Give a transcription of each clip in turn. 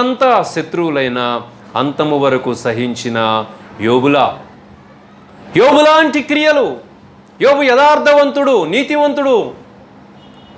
అంతా శత్రువులైన అంతము వరకు సహించిన యోబులా. యోబులాంటి క్రియలు యోబు యథార్థవంతుడు నీతివంతుడు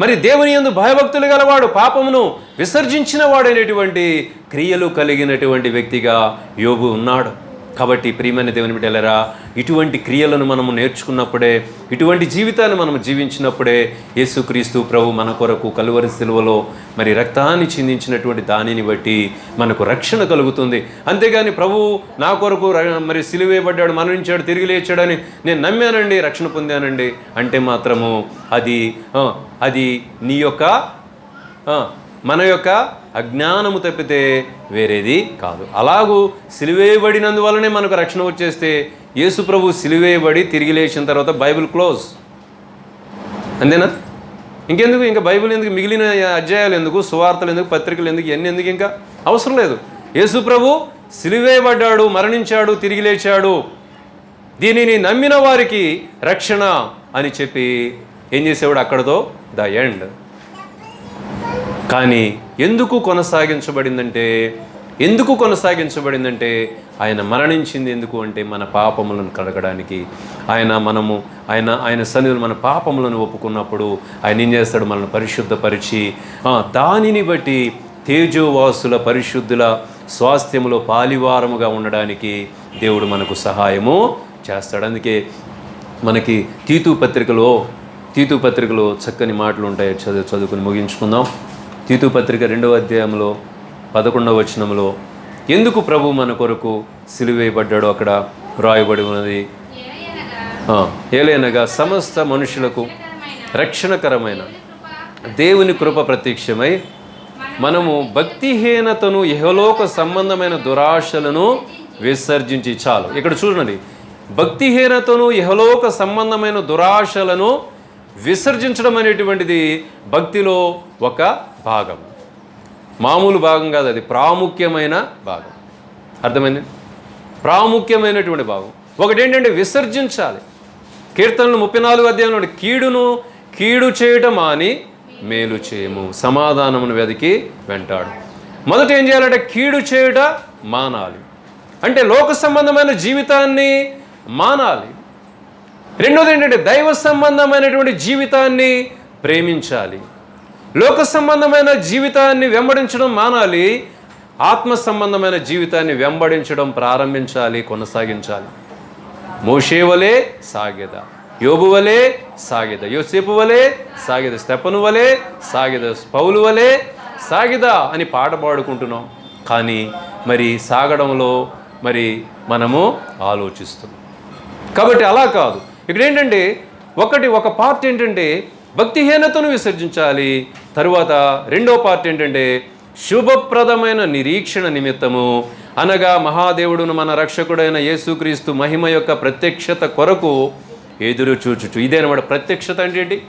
మరి దేవుని యందు భయభక్తులు గలవాడు పాపమును విసర్జించిన వాడైనటువంటి క్రియలు కలిగినటువంటి వ్యక్తిగా యోబు ఉన్నాడు. కాబట్టి ప్రియమైన దేవుని బిడ్డలరా ఇటువంటి క్రియలను మనము నేర్చుకున్నప్పుడే ఇటువంటి జీవితాన్ని మనం జీవించినప్పుడే యేసుక్రీస్తు ప్రభు మన కొరకు కలువరి సిలువలో మరి రక్తాన్ని చిందించినటువంటి దానిని బట్టి మనకు రక్షణ కలుగుతుంది. అంతేగాని ప్రభు నా కొరకు మరి సిలువేయబడ్డాడు మరణించాడు తిరిగి లేచాడని నేను నమ్మానండి రక్షణ పొందానండి అంటే మాత్రము అది అది నీ యొక్క మన యొక్క అజ్ఞానము తప్పితే వేరేది కాదు. అలాగూ సిలివేయబడినందువలనే మనకు రక్షణ వచ్చేస్తే యేసు ప్రభు సిలివేయబడి తిరిగి లేచిన తర్వాత బైబిల్ క్లోజ్. అంతేనా? ఇంకెందుకు? ఇంకా బైబిల్ ఎందుకు? మిగిలిన అధ్యాయాలు ఎందుకు? సువార్తలు ఎందుకు? పత్రికలు ఎందుకు? ఇవన్నీ ఎందుకు ఇంకా? అవసరం లేదు. యేసు ప్రభు సిలివేయబడ్డాడు మరణించాడు తిరిగి లేచాడు. దీనిని నమ్మిన వారికి రక్షణ అని చెప్పి ఏం చేసేవాడు అక్కడతో? The end. కానీ ఎందుకు కొనసాగించబడిందంటే ఎందుకు కొనసాగించబడిందంటే ఆయన మరణించింది ఎందుకు అంటే మన పాపములను కడగడానికి. ఆయన మనము ఆయన ఆయన సన్నిధులు మన పాపములను ఒప్పుకున్నప్పుడు ఆయన ఏం చేస్తాడు మనల్ని పరిశుద్ధపరిచి దానిని బట్టి తేజోవాసుల పరిశుద్ధుల స్వాస్థ్యములో పాలివారముగా ఉండడానికి దేవుడు మనకు సహాయము చేస్తాడు. అందుకే మనకి తీతు పత్రికలో తీతు పత్రికలో చక్కని మాటలు ఉంటాయి. చదువు చదువుకుని ముగించుకుందాం. తీతు పత్రిక రెండవ అధ్యాయంలో పదకొండవ వచనంలో ఎందుకు ప్రభు మన కొరకు సిలువేయబడ్డాడో అక్కడ రాయబడి ఉన్నది? ఏలైనగా సమస్త మనుషులకు రక్షణకరమైన దేవుని కృప ప్రత్యక్షమై మనము భక్తిహీనతను యహలోక సంబంధమైన దురాశలను విసర్జించి చాలు. ఇక్కడ చూడండి భక్తిహీనతను యహలోక సంబంధమైన దురాశలను విసర్జించడం అనేటువంటిది భక్తిలో ఒక భాగం. మామూలు భాగం కాదు అది ప్రాముఖ్యమైన భాగం. అర్థమైంది? ప్రాముఖ్యమైనటువంటి భాగం. ఒకటి ఏంటంటే విసర్జించాలి. కీర్తనలు ముప్పై నాలుగు అధ్యాయంలో కీడును కీడు చేయటం మాని మేలు చేయము. సమాధానమును వెతికి వెంటాడు. మొదట ఏం చేయాలంటే కీడు చేయుట మానాలి. అంటే లోక సంబంధమైన జీవితాన్ని మానాలి. రెండోది ఏంటంటే దైవ సంబంధమైనటువంటి జీవితాన్ని ప్రేమించాలి. లోక సంబంధమైన జీవితాన్ని వెంబడించడం మానాలి ఆత్మ సంబంధమైన జీవితాన్ని వెంబడించడం ప్రారంభించాలి కొనసాగించాలి. మోషేవలే సాగేద యోబు వలే సాగెద యోసేపు వలే సాగిద స్టెపను వలే సాగిద పౌలు వలే సాగిదా అని పాట పాడుకుంటున్నాం. కానీ మరి సాగడంలో మరి మనము ఆలోచిస్తున్నాం. కాబట్టి అలా కాదు. ఇక్కడ ఏంటంటే ఒకటి ఒక పార్ట్ ఏంటంటే భక్తిహీనతను విసర్జించాలి. తరువాత రెండో పార్ట్ ఏంటంటే శుభప్రదమైన నిరీక్షణ నిమిత్తము. అనగా మహాదేవుడును మన రక్షకుడైన యేసుక్రీస్తు మహిమ యొక్క ప్రత్యక్షత కొరకు ఎదురు చూచుచు. ఇదేనమాట ప్రత్యక్షత అంటే ఏంటి?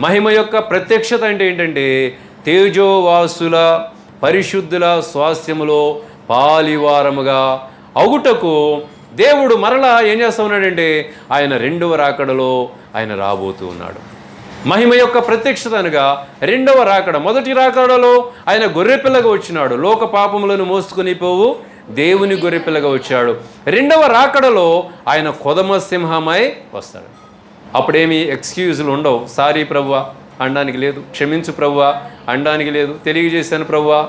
మహిమ యొక్క ప్రత్యక్షత అంటే ఏంటంటే తేజోవాసుల పరిశుద్ధుల స్వాస్థ్యములో పాలివారముగా అవుటకు దేవుడు మరలా ఏం చేస్తున్నాడంటే ఆయన రెండవ రాకడలో ఆయన రాబోతూ ఉన్నాడు. మహిమ యొక్క ప్రత్యక్షత అనగా రెండవ రాకడ మొదటి రాకడలో ఆయన గొర్రెపిల్లగా వచ్చినాడు. లోక పాపములను మోసుకుని పోవు దేవుని గొర్రెపిల్లగా వచ్చాడు. రెండవ రాకడలో ఆయన కొదమ సింహమై వస్తాడు. అప్పుడేమి ఎక్స్క్యూజులు ఉండవు. సారీ ప్రవ్వ అనడానికి లేదు. క్షమించు ప్రవ్వ అనడానికి లేదు. తెలియజేశాను ప్రవ్వ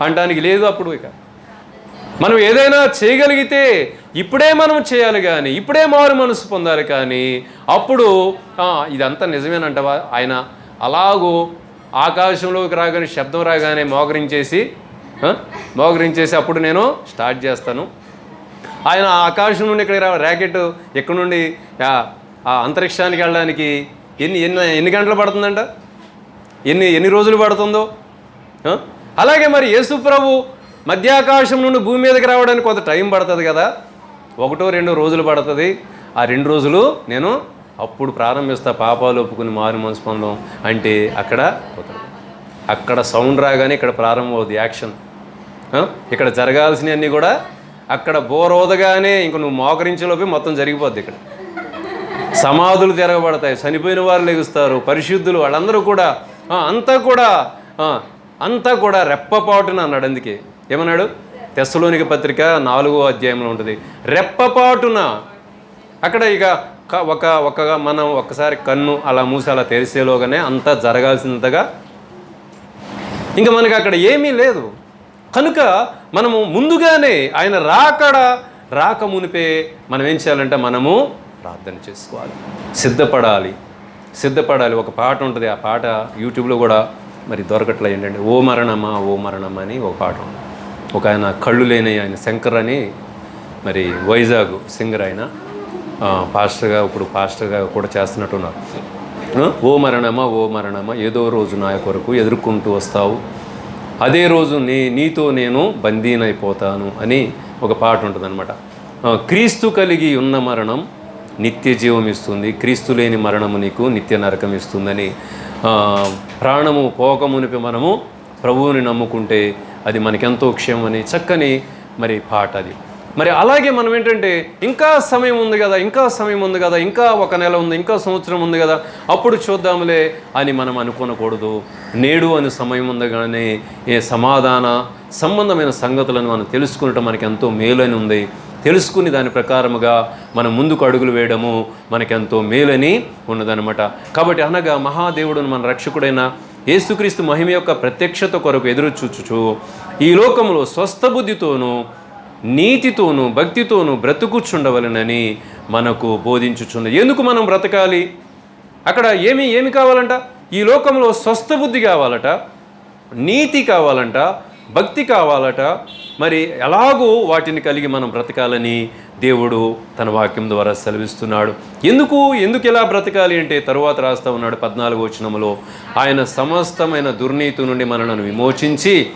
అనడానికి లేదు అప్పుడు ఇక. మనం ఏదైనా చేయగలిగితే ఇప్పుడే మనం చేయాలి కానీ ఇప్పుడే మారు మనసు పొందాలి కానీ అప్పుడు ఇదంతా నిజమేనంటవా? ఆయన అలాగూ ఆకాశంలోకి రాగానే శబ్దం రాగానే మోకరించేసి ఆ, మోకరించేసి అప్పుడు నేను స్టార్ట్ చేస్తాను. ఆయన ఆకాశం నుండి ఇక్కడ ర్యాకెట్ ఇక్కడ నుండి? ఆ, అంతరిక్షానికి వెళ్ళడానికి ఎన్ని ఎన్ని ఎన్ని గంటలు పడుతుందంట? ఎన్ని ఎన్ని రోజులు పడుతుందో? అలాగే మరి యేసు ప్రభు మధ్యాకాశం నుండి భూమి మీదకి రావడానికి కొంత టైం పడుతుంది కదా. ఒకటో రెండో రోజులు పడుతుంది. ఆ రెండు రోజులు నేను అప్పుడు ప్రారంభిస్తా పాపాలు ఒప్పుకుని మారు మనసు పొందడం అంటే అక్కడ కుదరదు. అక్కడ సౌండ్ రాగానే ఇక్కడ ప్రారంభం అవుతుంది యాక్షన్. ఇక్కడ జరగాల్సినవన్నీ కూడా అక్కడ బోరోదగానే ఇంక నువ్వు మోకరించేలోపే మొత్తం జరిగిపోద్ది ఇక్కడ. సమాధులు తిరగబడతాయి చనిపోయిన వారు లెగుస్తారు పరిశుద్ధులు వాళ్ళందరూ కూడా అంతా కూడా అంతా కూడా రెప్పపాటున అన్నాడు అందుకే. ఏమన్నాడు? తెస్సలోనిక పత్రిక నాలుగో అధ్యాయంలో ఉంటుంది. రెప్పపాటున అక్కడ ఇక ఒక ఒక మనం ఒక్కసారి కన్ను అలా మూసి అలా తెరిసేలోగానే అంతా జరగాల్సినంతగా ఇంకా మనకి అక్కడ ఏమీ లేదు. కనుక మనము ముందుగానే ఆయన రాకడ రాక మునిపే మనం ఏం చేయాలంటే మనము ప్రార్థన చేసుకోవాలి. సిద్ధపడాలి. సిద్ధపడాలి. ఒక పాట ఉంటుంది. ఆ పాట యూట్యూబ్లో కూడా మరి దొరకట్లే ఏంటంటే ఓ మరణమా ఓ మరణమా అని ఒక పాట ఉంది ఒక ఆయన కళ్ళు లేని ఆయన శంకర్ అని మరి వైజాగ్ సింగర్ ఆయన పాస్టర్గా ఇప్పుడు పాస్టర్గా కూడా చేస్తున్నట్టున్నారు. ఆ, ఓ మరణమా ఓ మరణమా ఏదో రోజు నా కొరకు ఎదుర్కొంటూ వస్తావు. అదే రోజు నీ నీతో నేను బందీనైపోతాను అని ఒక పాట ఉంటుందన్నమాట. క్రీస్తు కలిగి ఉన్న మరణం నిత్య జీవం ఇస్తుంది. క్రీస్తు లేని మరణము నీకు నిత్య నరకం ఇస్తుందని ప్రాణము పోకమునిపి మనము ప్రభువుని నమ్ముకుంటే అది మనకెంతో క్షేమం అని చక్కని మరి పాట అది. మరి అలాగే మనం ఏంటంటే ఇంకా సమయం ఉంది కదా ఇంకా సమయం ఉంది కదా ఇంకా ఒక నెల ఉంది ఇంకా సంవత్సరం ఉంది కదా అప్పుడు చూద్దాంలే అని మనం అనుకోనకూడదు. నేడు అని సమయం ఉండగానే ఏ సమాధాన సంబంధమైన సంగతులను మనం తెలుసుకునటం మనకి ఎంతో మేలని ఉంది. తెలుసుకుని దాని ప్రకారముగా మనం ముందుకు అడుగులు వేయడము మనకెంతో మేలని ఉన్నదనమాట కాబట్టి అనగా మహాదేవుడును మన రక్షకుడైన యేసుక్రీస్తు మహిమ యొక్క ప్రత్యక్షత కొరకు ఎదురు చూచుచు ఈ లోకంలో స్వస్థ బుద్ధితోనూ నీతితోనూ భక్తితోనూ బ్రతుకుచుండవలనని మనకు బోధించుచున్నది ఎందుకు మనం బ్రతకాలి? అక్కడ ఏమి ఏమి కావాలంట? ఈ లోకంలో స్వస్థ బుద్ధి కావాలట నీతి కావాలంట భక్తి కావాలట మరి ఎలాగో వాటిని కలిగి మనం బ్రతకాలని దేవుడు తన వాక్యం ద్వారా సెలవిస్తున్నాడు. ఎందుకు ఎందుకు ఎలా బ్రతకాలి అంటే తరువాత రాస్తా ఉన్నాడు పద్నాలుగు వచనంలో ఆయన సమస్తమైన దుర్నీతి నుండి మనలను విమోచించి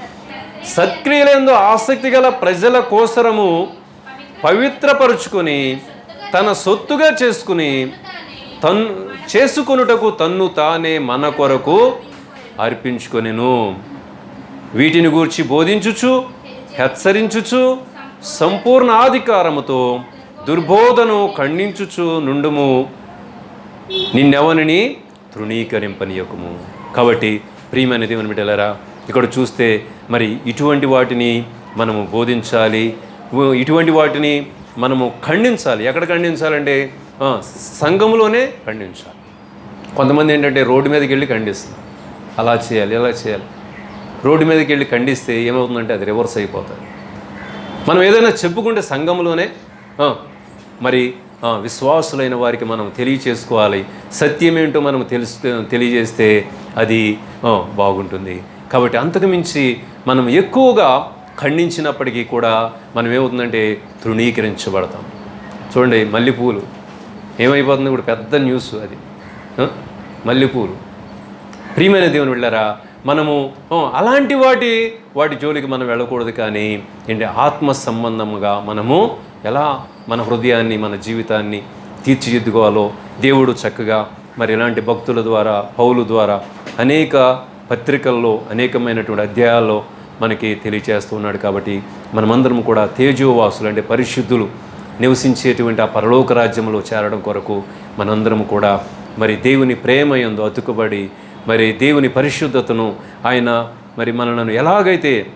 సత్క్రియలందు ఆసక్తి గల ప్రజల కోసరము పవిత్రపరుచుకొని తన సొత్తుగా చేసుకుని తన్ చేసుకొనుటకు తన్ను తానే మన కొరకు అర్పించుకొనెను. వీటిని గూర్చి బోధించుచు హెచ్చరించుచు సంపూర్ణ అధికారముతో దుర్బోధను ఖండించుచు నుండుము. నిన్నెవనిని తృణీకరింపనీయకము. కాబట్టి ప్రియమైన దేవుని బిడ్డలరా ఇక్కడ చూస్తే మరి ఇటువంటి వాటిని మనము బోధించాలి. ఇటువంటి వాటిని మనము ఖండించాలి. ఎక్కడ ఖండించాలంటే సంఘములోనే సంఘంలోనే ఖండించాలి. కొంతమంది ఏంటంటే రోడ్డు మీదకి వెళ్ళి ఖండిస్తున్నారు. అలా చేయాలి ఇలా చేయాలి. రోడ్డు మీదకి వెళ్ళి ఖండిస్తే ఏమవుతుందంటే అది రివర్స్ అయిపోతుంది మనం ఏదైనా చెప్పుకుంటే సంఘంలోనే మరి విశ్వాసులైన వారికి మనం తెలియచేసుకోవాలి. సత్యమేంటో మనం తెలుసు తెలియజేస్తే అది బాగుంటుంది. కాబట్టి అంతకు మించి మనం ఎక్కువగా ఖండించినప్పటికీ కూడా మనం ఏమవుతుందంటే తృణీకరించబడతాం. చూడండి మల్లెపూలు. ఏమైపోతుంది కూడా పెద్ద న్యూస్ అది. మల్లెపూలు. ప్రియమైన దేవుని వెళ్ళారా మనము అలాంటి వాటి వాటి జోలికి మనం వెళ్ళకూడదు కానీ ఏంటి ఆత్మ సంబంధముగా మనము ఎలా మన హృదయాన్ని మన జీవితాన్ని తీర్చిదిద్దుకోవాలో దేవుడు చక్కగా మరి ఇలాంటి భక్తుల ద్వారా పౌలు ద్వారా అనేక పత్రికల్లో అనేకమైనటువంటి అధ్యాయాల్లో మనకి తెలియచేస్తున్నాడు కాబట్టి మనమందరం కూడా తేజోవాసులు అంటే పరిశుద్ధులు నివసించేటువంటి ఆ పరలోక రాజ్యంలో చేరడం కొరకు మనందరం కూడా మరి దేవుని ప్రేమ ఎందు అతుకుబడి మరి దేవుని పరిశుద్ధతను ఆయన మరి మనలను ఎలాగైతే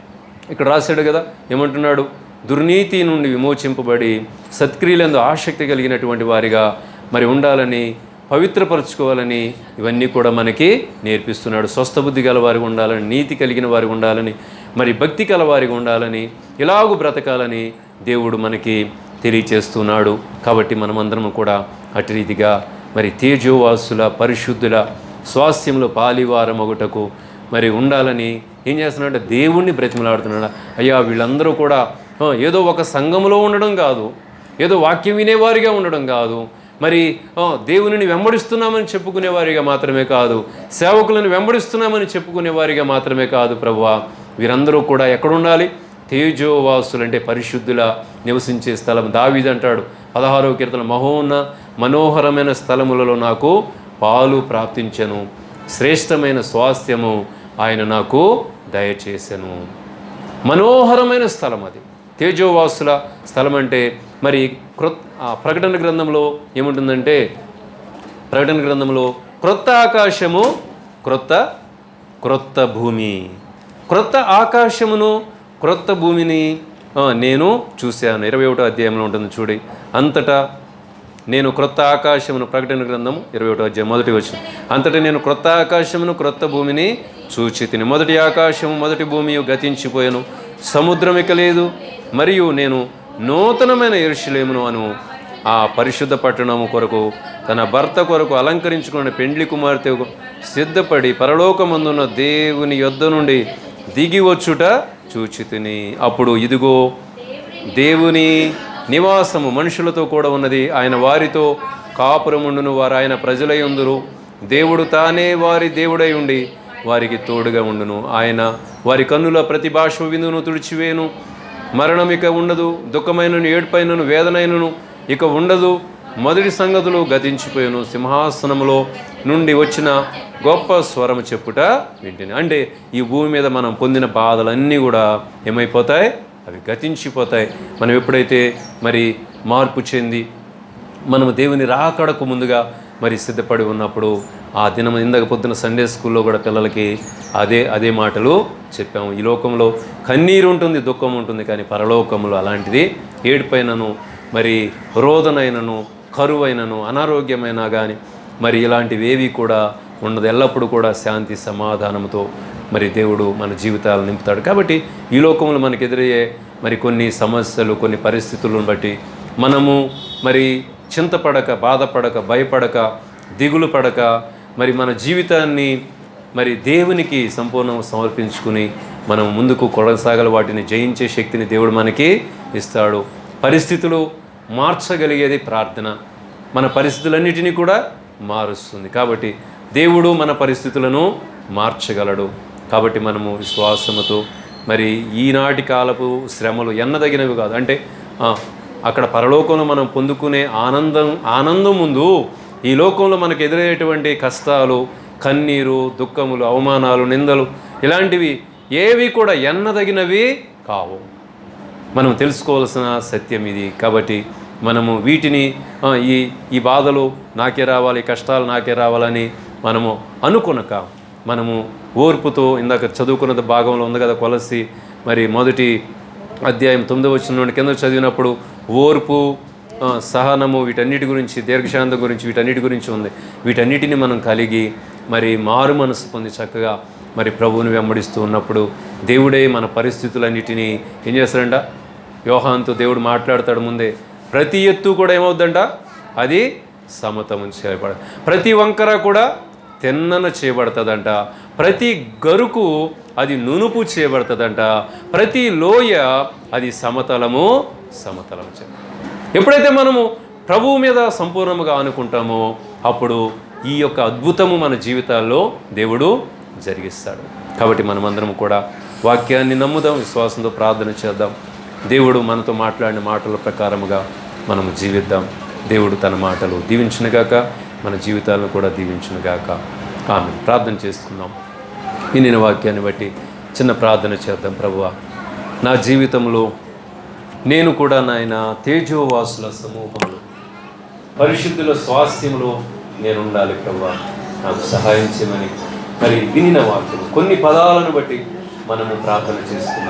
ఇక్కడ రాశాడు కదా ఏమంటున్నాడు? దుర్నీతి నుండి విమోచింపబడి సత్క్రియలందు ఆసక్తి కలిగినటువంటి వారిగా మరి ఉండాలని పవిత్రపరచుకోవాలని ఇవన్నీ కూడా మనకి నేర్పిస్తున్నాడు. స్వస్థబుద్ధి గలవారిగా ఉండాలని నీతి కలిగిన వారికి ఉండాలని మరి భక్తి కలవారిగా ఉండాలని ఇలాగూ బ్రతకాలని దేవుడు మనకి తెలియచేస్తున్నాడు. కాబట్టి మనమందరం కూడా అటు రీతిగా మరి తేజోవాసుల పరిశుద్ధుల స్వాస్థ్యంలో పాలివారమగుటకు మరి ఉండాలని ఏం చేస్తున్నాడంటే దేవుణ్ణి బ్రతిమలాడుతున్నాడు. అయ్యా వీళ్ళందరూ కూడా ఏదో ఒక సంఘంలో ఉండడం కాదు. ఏదో వాక్యం వినేవారిగా ఉండడం కాదు. మరి దేవుని దేవునిని వెంబడిస్తున్నామని చెప్పుకునేవారిగా మాత్రమే కాదు. సేవకులను వెంబడిస్తున్నామని చెప్పుకునేవారిగా మాత్రమే కాదు ప్రభువా. వీరందరూ కూడా ఎక్కడుండాలి? తేజోవాసులు అంటే పరిశుద్ధుల నివసించే స్థలం. దావీదంటాడు పదహారవ కీర్తన మహోన్న మనోహరమైన స్థలములలో నాకు పాలు ప్రాప్తించను. శ్రేష్టమైన స్వాస్థ్యము ఆయన నాకు దయచేసెను. మనోహరమైన స్థలం అది. తేజోవాసుల స్థలం అంటే మరి క్రొత్ ప్రకటన గ్రంథంలో ఏముంటుందంటే ప్రకటన గ్రంథంలో క్రొత్త ఆకాశము క్రొత్త క్రొత్త భూమి. క్రొత్త ఆకాశమును క్రొత్త భూమిని నేను చూశాను. ఇరవై ఒకటో అధ్యాయంలో ఉంటుంది చూడి. అంతటా నేను క్రొత్త ఆకాశమును ప్రకటన గ్రంథం ఇరవై ఒకటో అధ్యాయం మొదటి వచ్చిన అంతటి నేను క్రొత్త ఆకాశమును క్రొత్త భూమిని చూచి తిని మొదటి ఆకాశము మొదటి భూమి గతించిపోయాను. సముద్రం ఇక లేదు మరియు నేను నూతనమైన ఇరుషులేమును అను ఆ పరిశుద్ధ పట్టణము కొరకు తన భర్త కొరకు అలంకరించుకున్న పెండ్లి కుమార్తె సిద్ధపడి పరలోకమందున్న దేవుని యొద్ద నుండి దిగి వచ్చుట చూచి తిని. అప్పుడు ఇదిగో దేవుని నివాసము మనుషులతో కూడా ఉన్నది. ఆయన వారితో కాపురముండును వారు ఆయన ప్రజలై ఉందురు. దేవుడు తానే వారి దేవుడై ఉండి వారికి తోడుగా ఉండును. ఆయన వారి కన్నుల ప్రతి భాష విందును తుడిచివేను మరణం ఇక ఉండదు దుఃఖమైనను ఏడుపైనను వేదనైనను ఇక ఉండదు మొదటి సంగతులు గతించిపోయాను. సింహాసనములో నుండి వచ్చిన గొప్ప స్వరము చెప్పుట వింటిని. అంటే ఈ భూమి మీద మనం పొందిన బాధలన్నీ కూడా ఏమైపోతాయి? అవి గతించిపోతాయి. మనం ఎప్పుడైతే మరి మార్పు చెంది మనము దేవుని రాకడకు ముందుగా మరి సిద్ధపడి ఉన్నప్పుడు ఆ దినం ఇందాక పొద్దున సండే స్కూల్లో కూడా పిల్లలకి అదే అదే మాటలు చెప్పాము. ఈ లోకంలో కన్నీరు ఉంటుంది దుఃఖం ఉంటుంది కానీ పరలోకంలో అలాంటిది ఏడుపైనను మరి రోదనైనను కరువైనను అనారోగ్యమైనా కానీ మరి ఇలాంటివి ఏవి కూడా ఉండదు. ఎల్లప్పుడూ కూడా శాంతి సమాధానంతో మరి దేవుడు మన జీవితాలు నింపుతాడు. కాబట్టి ఈ లోకంలో మనకు ఎదురయ్యే మరి కొన్ని సమస్యలు కొన్ని పరిస్థితులను బట్టి మనము మరి చింతపడక బాధపడక భయపడక దిగులు పడక మరి మన జీవితాన్ని మరి దేవునికి సంపూర్ణం సమర్పించుకుని మనం ముందుకు కొనసాగల వాటిని జయించే శక్తిని దేవుడు మనకి ఇస్తాడు. పరిస్థితులు మార్చగలిగేది ప్రార్థన. మన పరిస్థితులన్నిటినీ కూడా మారుస్తుంది. కాబట్టి దేవుడు మన పరిస్థితులను మార్చగలడు. కాబట్టి మనము విశ్వాసముతో మరి ఈనాటి కాలపు శ్రమలు ఎన్నదగినవి కాదు. అంటే అక్కడ పరలోకంలో మనం పొందుకునే ఆనందం ఆనందం ముందు ఈ లోకంలో మనకు ఎదురయ్యేటువంటి కష్టాలు కన్నీరు దుఃఖములు అవమానాలు నిందలు ఇలాంటివి ఏవి కూడా ఎన్నదగినవి కావు. మనం తెలుసుకోవాల్సిన సత్యం ఇది. కాబట్టి మనము వీటిని ఈ ఈ బాధలు నాకే రావాలి కష్టాలు నాకే రావాలని మనము అనుకునక మనము ఓర్పుతో ఇందాక చదువుకున్న భాగంలో ఉంది కదా కొలసి మరి మొదటి అధ్యాయం తొమ్మిదో వచ్చిన నుండి కింద చదివినప్పుడు ఓర్పు సహనము వీటన్నిటి గురించి దీర్ఘశాంతం గురించి వీటన్నిటి గురించి ఉంది. వీటన్నిటిని మనం కలిగి మరి మారు మనసు పొంది చక్కగా మరి ప్రభువుని వెంబడిస్తూ ఉన్నప్పుడు దేవుడే మన పరిస్థితులన్నిటినీ ఏం చేస్తాడంట? యోహాన్తో దేవుడు మాట్లాడతాడు ముందే. ప్రతి ఎత్తు కూడా ఏమవుద్దంట? అది సమతము చేయబడ ప్రతి వంకర కూడా తెన్నన చేయబడుతుందంట. ప్రతి గరుకు అది నునుపు చేయబడుతుందంట. ప్రతి లోయ అది సమతలము సమతలము చే ఎప్పుడైతే మనము ప్రభువు మీద సంపూర్ణముగా అనుకుంటామో అప్పుడు ఈ యొక్క అద్భుతము మన జీవితాల్లో దేవుడు జరిగిస్తాడు. కాబట్టి మనమందరం కూడా వాక్యాన్ని నమ్ముదాం విశ్వాసంతో ప్రార్థన చేద్దాం. దేవుడు మనతో మాట్లాడిన మాటల ప్రకారముగా మనము జీవిద్దాం. దేవుడు తన మాటలు దీవించినగాక మన జీవితాలను కూడా దీవించినగాక. ఆమె ప్రార్థన చేసుకుందాం. వినిన వాక్యాన్ని బట్టి చిన్న ప్రార్థన చేద్దాం ప్రభువ. నా జీవితంలో నేను కూడా నాయన తేజోవాసుల సమూహంలో పరిశుద్ధుల స్వాస్థ్యంలో నేను ఉండాలి ప్రభా నాకు సహాయం చేయమని మరి వినిన వాక్యం. కొన్ని పదాలను బట్టి మనము ప్రార్థన చేసుకున్నాం